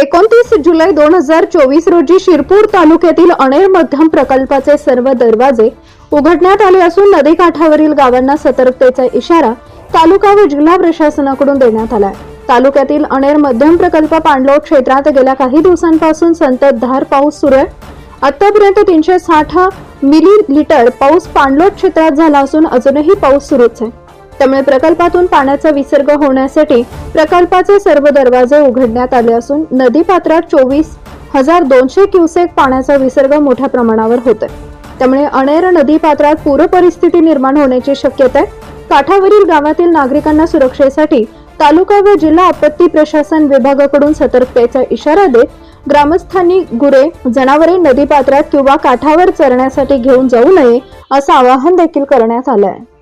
एकोणतीस जुलै दोन हजार चोवीस रोजी शिरपूर तालुक्यातील अणेर मध्यम प्रकल्पाचे सर्व दरवाजे उघडण्यात आले असून नदीकाठावरील गावांना सतर्कतेचा इशारा तालुका व जिल्हा प्रशासनाकडून देण्यात आलाय. तालुक्यातील अणेर मध्यम प्रकल्प पाणलोट क्षेत्रात गेल्या काही दिवसांपासून संततधार पाऊस सुरू आहे. आतापर्यंत तीनशे साठ मिली लिटर पाऊस पाणलोट क्षेत्रात झाला असून अजूनही पाऊस सुरूच आहे. त्यामुळे प्रकल्पातून पाण्याचा विसर्ग होण्यासाठी प्रकल्पाचे सर्व दरवाजे उघडण्यात आले असून नदीपात्रात चोवीस हजार दोनशे क्युसेक पाण्याचा विसर्ग मोठ्या प्रमाणावर होतोय. त्यामुळे अणेर नदीपात्रात पूरपरिस्थिती निर्माण होण्याची शक्यता आहे. काठावरील गावातील नागरिकांना सुरक्षेसाठी तालुका व जिल्हा आपत्ती प्रशासन विभागाकडून सतर्कतेचा इशारा देत ग्रामस्थांनी गुरे जनावरे नदीपात्रात किंवा काठावर चरण्यासाठी घेऊन जाऊ नये असं आवाहन देखील करण्यात आलं आहे.